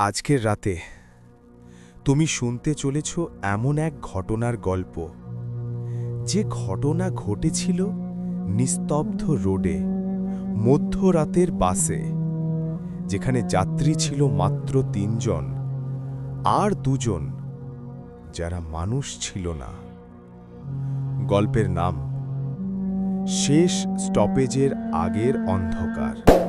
আজকের রাতে তুমি শুনতে চলেছ এমন এক ঘটনার গল্প। যে ঘটনা ঘটেছিল নিস্তব্ধ রোডে, মধ্যরাতের বাসে, যেখানে যাত্রী ছিল মাত্র তিনজন আর দুজন যারা মানুষ ছিল না। গল্পের নাম, শেষ স্টপেজের আগের অন্ধকার।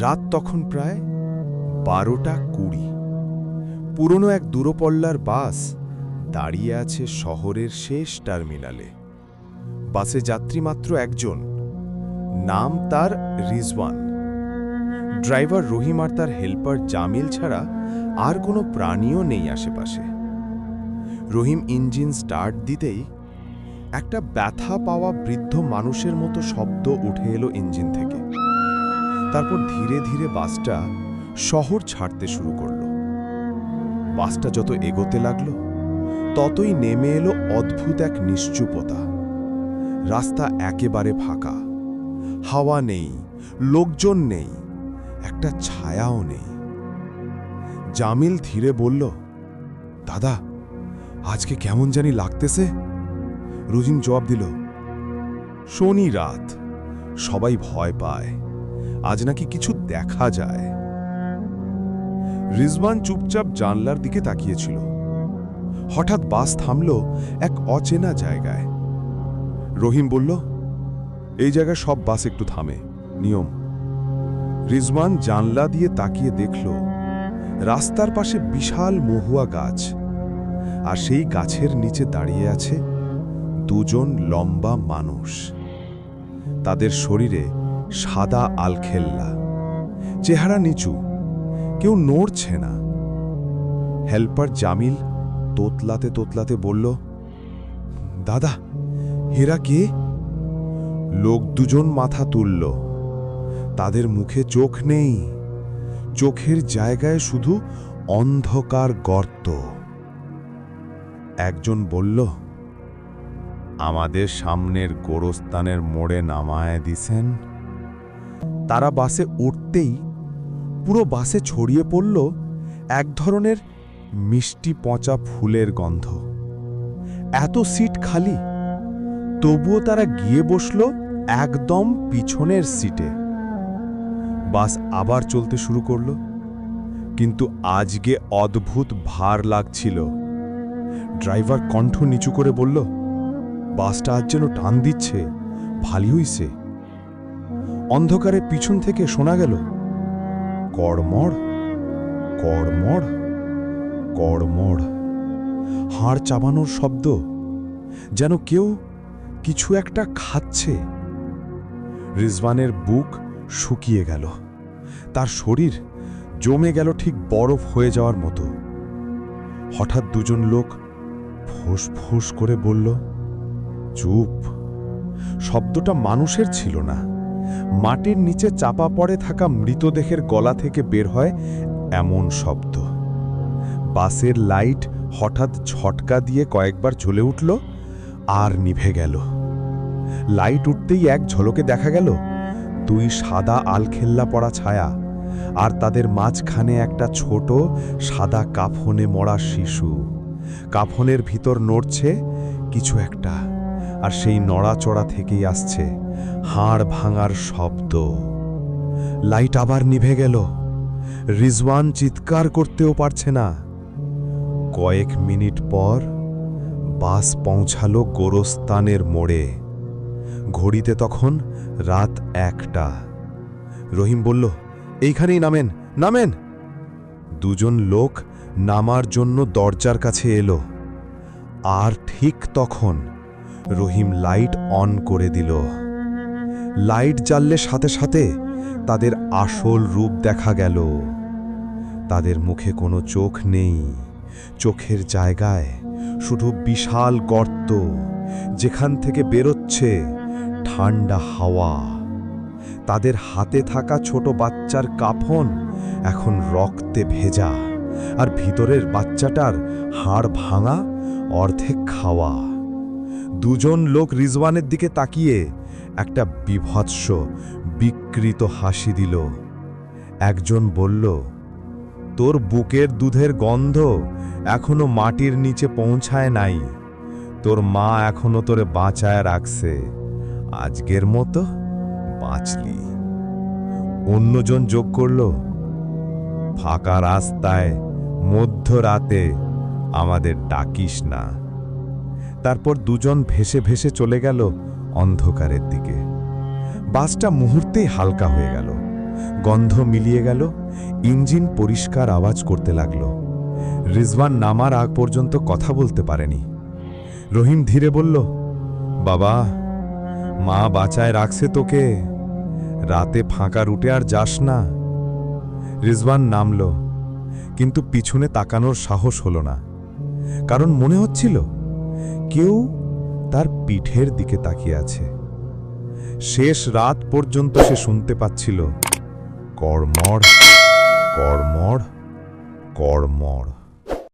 রাত তখন প্রায় বারোটা কুড়ি। পুরনো এক দূরপল্লার বাস দাঁড়িয়ে আছে শহরের শেষ টার্মিনালে। বাসে যাত্রী মাত্র একজন। নাম তার রিজওয়ান। ড্রাইভার রহিম আর তার হেল্পার জামিল ছাড়া আর কোনো প্রাণীও নেই আশেপাশে। রহিম ইঞ্জিন স্টার্ট দিতেই একটা ব্যথা পাওয়া বৃদ্ধ মানুষের মতো শব্দ উঠে এলো ইঞ্জিন থেকে। তারপর ধীরে ধীরে বাসটা শহর ছাড়তে শুরু করল। বাসটা যত এগোতে লাগল, ততই নেমে এলো অদ্ভুত এক নিশ্চুপতা। রাস্তা একেবারে ফাঁকা। হাওয়া নেই, লোকজন নেই, একটা ছায়াও নেই। জামিল ধীরে বলল, দাদা, আজকে কেমন জানি লাগতেছে? রুজিন জবাব দিল, শনি রাত, সবাই ভয় পায়। আজ নাকি কিছু দেখা যায়। রিজওয়ান চুপচাপ জানলার দিকে তাকিয়েছিল। হঠাৎ বাস থামল এক অচেনা জায়গায়। রহিম বলল, এই জায়গায় সব বাস একটু থামে, নিয়ম। রিজওয়ান জানলা দিয়ে তাকিয়ে দেখল, রাস্তার পাশে বিশাল মহুয়া গাছ, আর সেই গাছের নিচে দাঁড়িয়ে আছে দুজন লম্বা মানুষ। তাদের শরীরে সাদা আলখেল্লা। চেহারা নিচু, কেউ নড়ছে না। হেল্পার জামিল তোতলাতে তোতলাতে বলল, দাদা হেরা কে? লোক দুজন মাথা তুলল। তাদের মুখে চোখ নেই। চোখের জায়গায় শুধু অন্ধকার গর্ত। একজন বলল, আমাদের সামনের গোরস্থানের মোড়ে নামায় দিছেন। তারা বাসে উঠতেই পুরো বাসে ছড়িয়ে পড়ল এক ধরনের মিষ্টি পচা ফুলের গন্ধ। এত সিট খালি, তবুও তারা গিয়ে বসল একদম পিছনের সিটে। বাস আবার চলতে শুরু করল, কিন্তু আজকে অদ্ভুত ভার লাগছিল। ড্রাইভার কণ্ঠ নিচু করে বলল, বাসটা আজ যেন টান দিচ্ছে ভালি হইছে। অন্ধকারে পিছন থেকে শোনা গেল, কড়মড় কড়মড় কড়মড়। হাড় চাবানোর শব্দ, যেন কেউ কিছু একটা খাচ্ছে। রিজওয়ানের বুক শুকিয়ে গেল। তার শরীর জমে গেল ঠিক বরফ হয়ে যাওয়ার মতো। হঠাৎ দুজন লোক ফোঁস ফোঁস করে বলল, চুপ। শব্দটা মানুষের ছিল না। মাটির নিচে চাপা পড়ে থাকা মৃতদেহের গলা থেকে বের হয় এমন শব্দ। বাসের লাইট হঠাৎ ঝটকা দিয়ে কয়েকবার জ্বলে উঠল, আর নিভে গেল। লাইট উঠতেই এক ঝলকে দেখা গেল, দুই সাদা আলখেল্লা পড়া ছায়া, আর তাদের মাঝখানে একটা ছোট সাদা কাফনে মরা শিশু। কাফনের ভিতর নড়ছে কিছু একটা। আর সেই নড়াচড়া থেকেই আসছে হাড় ভাঙার শব্দ। লাইট আবার নিভে গেল। রিজওয়ান চিৎকার করতেও পারছে না। কয়েক মিনিট পর বাস পৌঁছালো গোরস্তানের মোড়ে। ঘড়িতে তখন রাত একটা। রহিম বলল, এইখানেই নামেন নামেন। দুজন লোক নামার জন্য দরজার কাছে এলো। আর ঠিক তখন রহিম লাইট অন করে দিল। লাইট জ্বাললে সাথে সাথে তাদের আসল রূপ দেখা গেল। তাদের মুখে কোনো চোখ নেই। চোখের জায়গায় শুধু বিশাল গর্ত, যেখান থেকে বেরোচ্ছে ঠান্ডা হাওয়া। তাদের হাতে থাকা ছোট বাচ্চার কাফন এখন রক্তে ভেজা, আর ভিতরের বাচ্চাটার হাড় ভাঙা, অর্ধেক খাওয়া। দুজন লোক রিজওয়ানের দিকে তাকিয়ে একটা বিভৎস, বিকৃত হাসি দিল। একজন বলল, তোর বুকের দুধের গন্ধ এখনও মাটির নিচে পৌঁছায় নাই। তোর মা এখনও তোরে বাঁচায় রাখছে। আজকের মতো বাঁচলি। অন্যজন যোগ করল, ফাঁকা রাস্তায় মধ্যরাতে আমাদের ডাকিস না। তারপর দুজন ভেসে ভেসে চলে গেল অন্ধকারের দিকে। বাসটা মুহূর্তেই হালকা হয়ে গেল। গন্ধ মিলিয়ে গেল, ইঞ্জিন পরিষ্কার আওয়াজ করতে লাগল। রিজওয়ান নামার আগ পর্যন্ত কথা বলতে পারেনি। রহিম ধীরে বলল, বাবা, মা বাঁচায় রাখছে তোকে। রাতে ফাঁকা রুটে আর যাস না। রিজওয়ান নামল, কিন্তু পিছনে তাকানোর সাহস হলো না। কারণ মনে হচ্ছিল কেউ তার পিঠের দিকে তাকিয়ে আছে। শেষ রাত পর্যন্ত সে শুনতে পাচ্ছিল কর্মড় কর্মর কর্মর